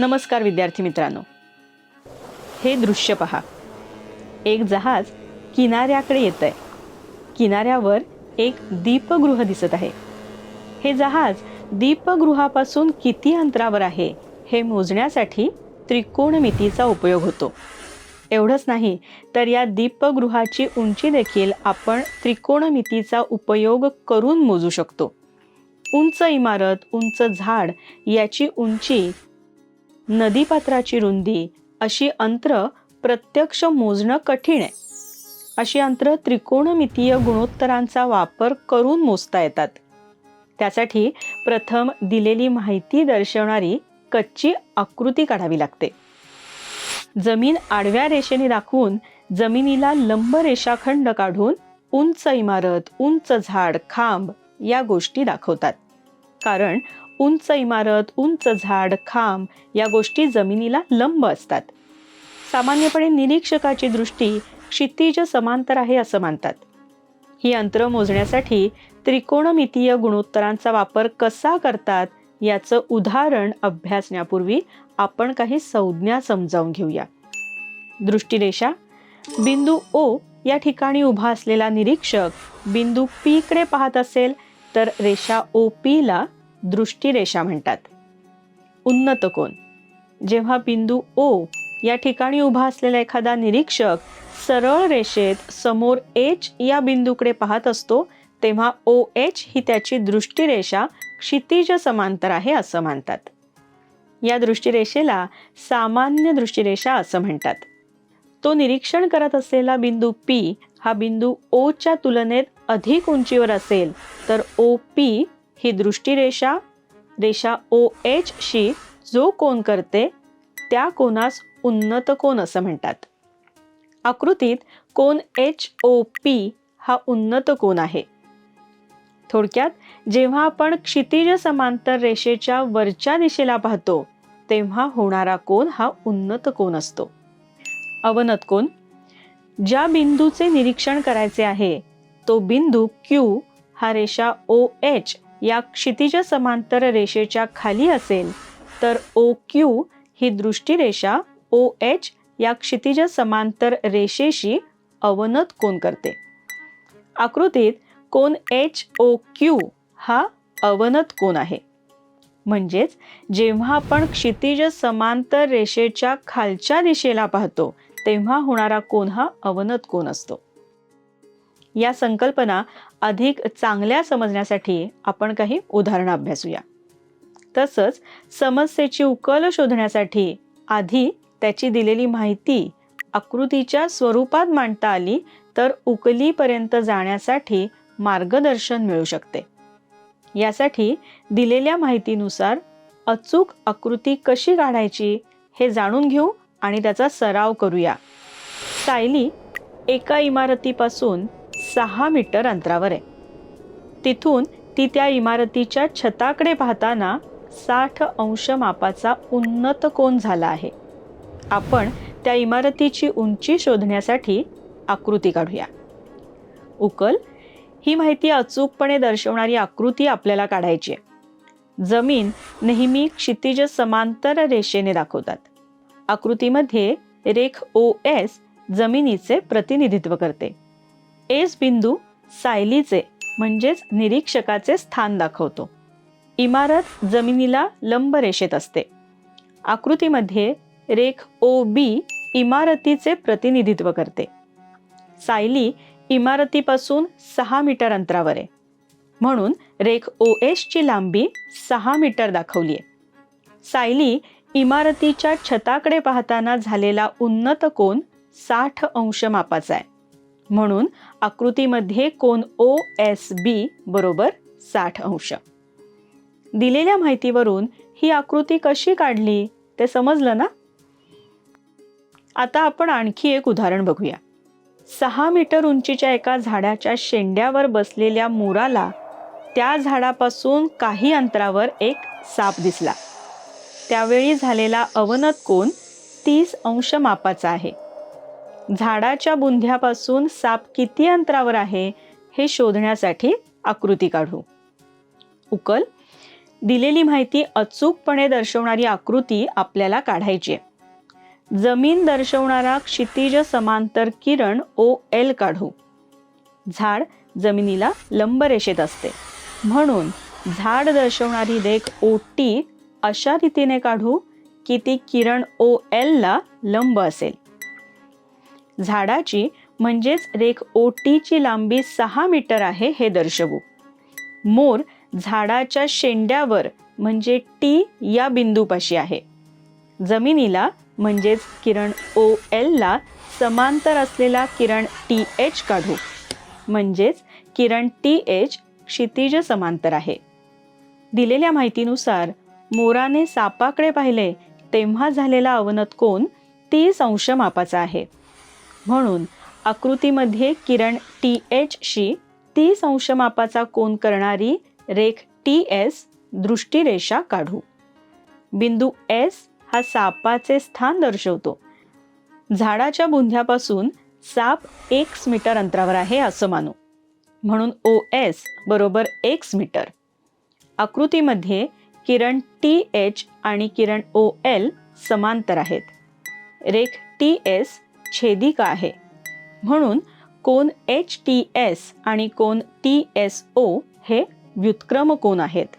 नमस्कार विद्यार्थी मित्रांनो. हे दृश्य पहा. एक जहाज किनाऱ्याकडे येत आहे किनाऱ्यावर एक दीपगृह दिसत आहे. हे जहाज दीपगृहापासून किती अंतरावर आहे हे मोजण्यासाठी त्रिकोणमितीचा उपयोग होतो. एवढंच नाही तर या दीपगृहाची उंची देखील आपण त्रिकोणमितीचा उपयोग करून मोजू शकतो. उंच इमारत उंच झाड याची उंची नदीपात्राची रुंदी अशी अंतर प्रत्यक्ष मोजणं कठीण आहे. अशी अंतर त्रिकोणमितीय गुणोत्तरांचा वापर करून मोजता येतात. त्यासाठी प्रथम दिलेली माहिती दर्शवणारी कच्ची आकृती काढावी लागते. जमीन आडव्या रेषेने दाखवून जमिनीला लंब रेषाखंड काढून उंच इमारत उंच झाड खांब या गोष्टी दाखवतात. कारण उंच इमारत उंच झाड खांब या गोष्टी जमिनीला लंब असतात. सामान्यपणे निरीक्षकाची दृष्टी क्षितिज समांतर आहे असं मानतात. ही अंतर मोजण्यासाठी त्रिकोणमितीय गुणोत्तरांचा वापर कसा करतात याचं उदाहरण अभ्यासण्यापूर्वी आपण काही संज्ञा समजावून घेऊया. दृष्टिरेषा बिंदू ओ या ठिकाणी उभा असलेला निरीक्षक बिंदू पीकडे पाहत असेल तर रेषा ओ पीला दृष्टीरेषा म्हणतात. उन्नत कोन जेव्हा बिंदू ओ या ठिकाणी उभा असलेला एखादा निरीक्षक सरळ रेषेत समोर एच या बिंदूकडे पाहत असतो तेव्हा ओ एच ही त्याची दृष्टीरेषा क्षितिज समांतर आहे असं मानतात. या दृष्टीरेषेला सामान्य दृष्टीरेषा असं म्हणतात. तो निरीक्षण करत असलेला बिंदू पी हा बिंदू ओच्या तुलनेत अधिक उंचीवर असेल तर ओ पी ही दृष्टीरेषा रेषा ओ एच शी जो कोण करते त्या कोणास उन्नत कोण असं म्हणतात. आकृतीत कोण एच ओ पी हा उन्नत कोण आहे. थोडक्यात जेव्हा आपण क्षितिज समांतर रेषेच्या वरच्या दिशेला पाहतो तेव्हा होणारा कोन हा उन्नत कोण असतो. अवनत कोण ज्या बिंदूचे निरीक्षण करायचे आहे तो बिंदू क्यू हा रेषा ओ एच या क्षितिज समांतर रेषेच्या खाली असेल तर ओ क्यू ही दृष्टिरेषा ओ एच या क्षितिज समांतर रेषेशी अवनत कोण करते. आकृतीत कोण एच ओ क्यू हा अवनत कोण आहे. म्हणजेच जेव्हा आपण क्षितिज समांतर रेषेच्या खालच्या दिशेला पाहतो तेव्हा होणारा कोन हा अवनत कोण असतो. या संकल्पना अधिक चांगल्या समजण्यासाठी आपण काही उदाहरणं अभ्यासूया. तसंच समस्येची उकल शोधण्यासाठी आधी त्याची दिलेली माहिती आकृतीच्या स्वरूपात मांडता आली तर उकलीपर्यंत जाण्यासाठी मार्गदर्शन मिळू शकते. यासाठी दिलेल्या माहितीनुसार अचूक आकृती कशी काढायची हे जाणून घेऊ आणि त्याचा सराव करूया. सायली एका इमारतीपासून सहा मीटर अंतरावर आहे. तिथून ती त्या इमारतीच्या छताकडे पाहताना साठ अंश मापाचा उन्नत कोन झाला आहे. आपण त्या इमारतीची उंची शोधण्यासाठी आकृती काढूया. उकल ही माहिती अचूकपणे दर्शवणारी आकृती आपल्याला काढायची आहे. जमीन नेहमी क्षितिज समांतर रेषेने दाखवतात. आकृतीमध्ये रेख ओ एस जमिनीचे प्रतिनिधित्व करते. एस बिंदू सायलीचे म्हणजेच निरीक्षकाचे स्थान दाखवतो. इमारत जमिनीला लंब रेषेत असते. आकृतीमध्ये रेख ओ बी इमारतीचे प्रतिनिधित्व करते. सायली इमारतीपासून सहा मीटर अंतरावर आहे. म्हणून रेख ओ एसची लांबी सहा मीटर दाखवली आहे. सायली इमारतीच्या छताकडे पाहताना झालेला उन्नत कोन साठ अंश मापाचा आहे. म्हणून आकृतीमध्ये कोन ओ एस बी बरोबर साठ अंश. दिलेल्या माहितीवरून ही आकृती कशी काढली ते समजलं ना? आता आपण आणखी एक उदाहरण बघूया. सहा मीटर उंचीच्या एका झाडाच्या शेंड्यावर बसलेल्या मोराला त्या झाडापासून काही अंतरावर एक साप दिसला. त्यावेळी झालेला अवनत कोन तीस अंश मापाचा आहे. झाडाच्या बुंध्यापासून साप किती अंतरावर आहे हे शोधण्यासाठी आकृती काढू. उकल. दिलेली माहिती अचूकपणे दर्शवणारी आकृती आपल्याला काढायची आहे. जमीन दर्शवणारा क्षितिज समांतर किरण ओ एल काढू. झाड जमिनीला लंब रेषेत असते. म्हणून झाड दर्शवणारी रेख ओ टी अशा रीतीने काढू की ती किरण ओ एलला लंब असेल. झाडाची म्हणजेच रेख ओटीची लांबी सहा मीटर आहे हे दर्शवू. मोर झाडाच्या शेंड्यावर म्हणजे टी या बिंदूपाशी आहे. जमिनीला म्हणजेच किरण ओ एलला समांतर असलेला किरण टी एच काढू. म्हणजेच किरण टी एच क्षितिज समांतर आहे. दिलेल्या माहितीनुसार मोराने सापाकडे पाहिले तेव्हा झालेला अवनत कोण तीस अंश मापाचा आहे. म्हणून आकृतीमध्ये किरण टी एचशी तीस अंश मापाचा कोन करणारी रेख टी एस दृष्टिरेषा काढू. बिंदू एस हा सापाचे स्थान दर्शवतो. झाडाच्या बुंध्यापासून साप एक्स मीटर अंतरावर आहे असं मानू. म्हणून ओ एस बरोबर एक्स मीटर. आकृतीमध्ये किरण टी एच आणि किरण ओ एल समांतर आहेत. रेख टी एस छेदिका आहे. म्हणून कोन एच टी एस आणि कोन टी एस ओ हे व्युत्क्रम कोन आहेत.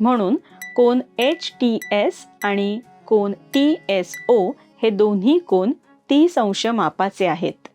म्हणून कोन एच टी एस आणि कोन टी एस ओ हे दोन्ही कोन तीस अंश मापाचे आहेत.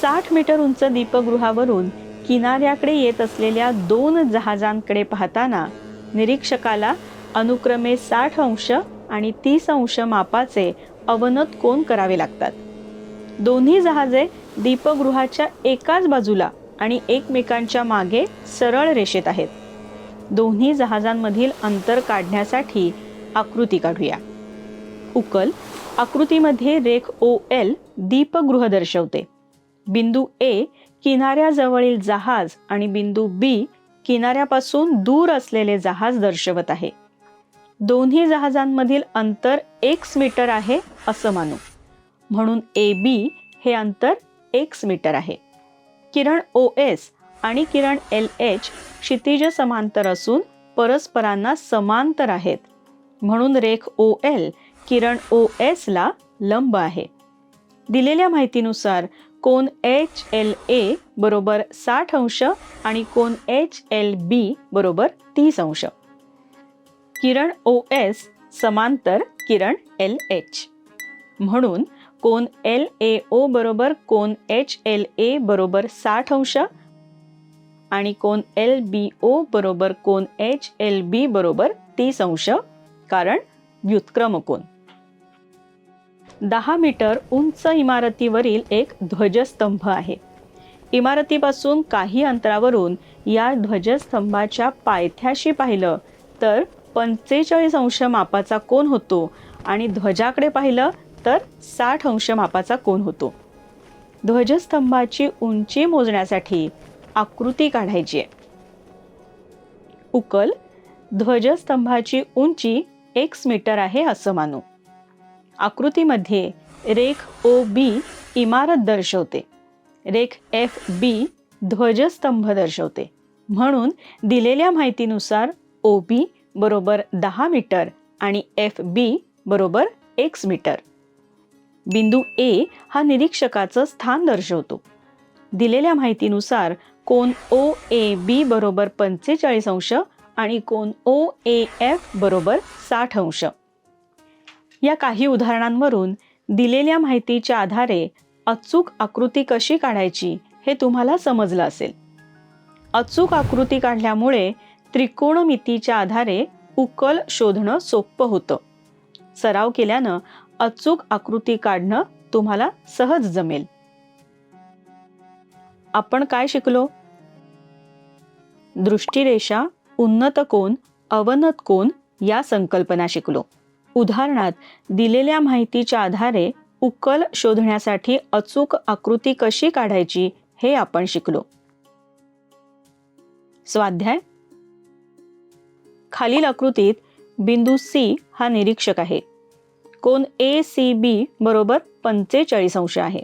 साठ मीटर उंच दीपगृहावरून किनाऱ्याकडे येत असलेल्या दोन जहाजांकडे पाहताना निरीक्षकाला अनुक्रमे साठ अंश आणि तीस अंश मापाचे अवनत कोन करावे लागतात? दोन्ही जहाजे दीपगृहाच्या एकाच बाजूला आणि एकमेकांच्या मागे सरळ रेषेत आहेत. दोन्ही जहाजांमधील अंतर काढण्यासाठी आकृती काढूया. उकल आकृतीमध्ये रेख ओ एल दीपगृह दर्शवते. बिंदू ए किनाऱ्याजवळील जहाज आणि बिंदू बी किनाऱ्यापासून दूर असलेले जहाज दर्शवत आहे. दोन्ही जहाजांमधील अंतर एक्स मीटर आहे असं मानू. म्हणून ए बी हे अंतर एक्स मीटर आहे. किरण ओ एस आणि किरण एल एच क्षितिज समांतर असून परस्परांना समांतर आहेत. म्हणून रेख ओ एल किरण ओ एसला लंब आहे. दिलेल्या माहितीनुसार कोन एच एल ए बरोबर साठ अंश आणि कोन एच एल बी बरोबर तीस अंश. किरण ओ एस समांतर किरण एल एच म्हणून कोन एल ए ओ बरोबर कोन एच एल ए बरोबर साठ अंश आणि कोन एल बी ओ बरोबर कोन एच एल बी बरोबर तीस अंश कारण व्युत्क्रम कोन. दहा मीटर उंच इमारतीवरील एक ध्वजस्तंभ आहे. इमारतीपासून काही अंतरावरून या ध्वजस्तंभाच्या पायथ्याशी पाहिलं तर पंचेचाळीस अंश मापाचा कोण होतो? आणि ध्वजाकडे पाहिलं तर साठ अंश मापाचा कोण होतो. ध्वजस्तंभाची उंची मोजण्यासाठी आकृती काढायची आहे. उकल ध्वजस्तंभाची उंची एक्स मीटर आहे असं मानू. आकृतीमध्ये रेख ओ बी इमारत दर्शवते. रेख एफ बी ध्वजस्तंभ दर्शवते. म्हणून दिलेल्या माहितीनुसार ओ बी बरोबर दहा मीटर आणि एफ बी बरोबर एक्स मीटर. बिंदू ए हा निरीक्षकाचं स्थान दर्शवतो. दिलेल्या माहितीनुसार कोण ओ ए बी बरोबर पंचेचाळीस अंश आणि कोण ओ ए एफ बरोबर साठ अंश. या काही उदाहरणांवरून दिलेल्या माहितीच्या आधारे अचूक आकृती कशी काढायची हे तुम्हाला समजलं असेल. अचूक आकृती काढल्यामुळे त्रिकोणमितीच्या आधारे उकल शोधणं सोपं होतं. सराव केल्यानं अचूक आकृती काढणं तुम्हाला सहज जमेल. आपण काय शिकलो? दृष्टिरेषा उन्नत कोन अवनत कोन या संकल्पना शिकलो. उदाहरणात दिलेल्या माहितीच्या आधारे उकल शोधण्यासाठी अचूक आकृती कशी काढायची हे आपण शिकलो. स्वाध्याय खालील आकृतीत बिंदू सी हा निरीक्षक आहे. कोण ए सी बी बरोबर पंचेचाळीस अंश आहे.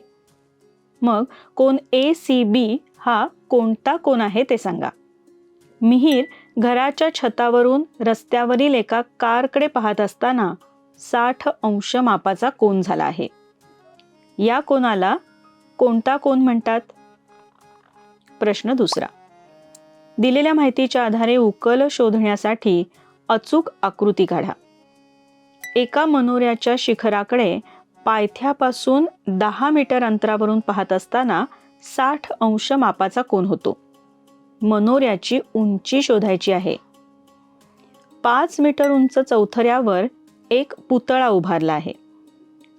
मग कोण ए सी बी हा कोणता कोण आहे ते सांगा. मिहीर घराच्या छतावरून रस्त्यावरील एका कारकडे पाहत असताना साठ अंश मापाचा कोन झाला आहे. या कोणाला कोणता कोण म्हणतात? प्रश्न दुसरा. दिलेल्या माहितीच्या आधारे उकल शोधण्यासाठी अचूक आकृती काढा. एका मनोऱ्याच्या शिखराकडे पायथ्यापासून दहा मीटर अंतरावरून पाहत असताना साठ अंश मापाचा कोण होतो. मनोऱ्याची उंची शोधायची आहे. पाच मीटर उंच चौथऱ्यावर एक पुतळा उभारला आहे.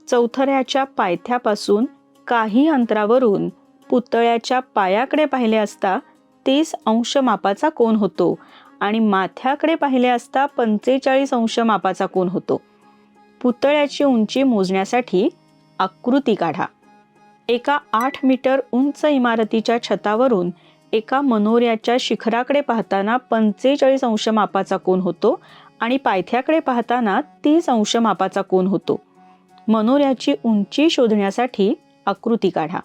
चौथऱ्याच्या पायथ्यापासून काही अंतरावरून पुतळ्याच्या पायाकडे पाहिले असता तीस अंश मापाचा कोण होतो. आणि माथ्याकडे पाहिले असता पंचेचाळीस अंश मापाचा कोण होतो. पुतळ्याची उंची मोजण्यासाठी आकृती काढा. एका आठ मीटर उंच इमारतीच्या छतावरून एका मनोऱ्याच्या शिखराकडे पाहताना पंचेचाळीस अंश मापाचा कोण होतो आणि पायथ्याकडे पाहताना तीस अंश मापाचा कोण होतो. मनोऱ्याची उंची शोधण्यासाठी आकृती काढा.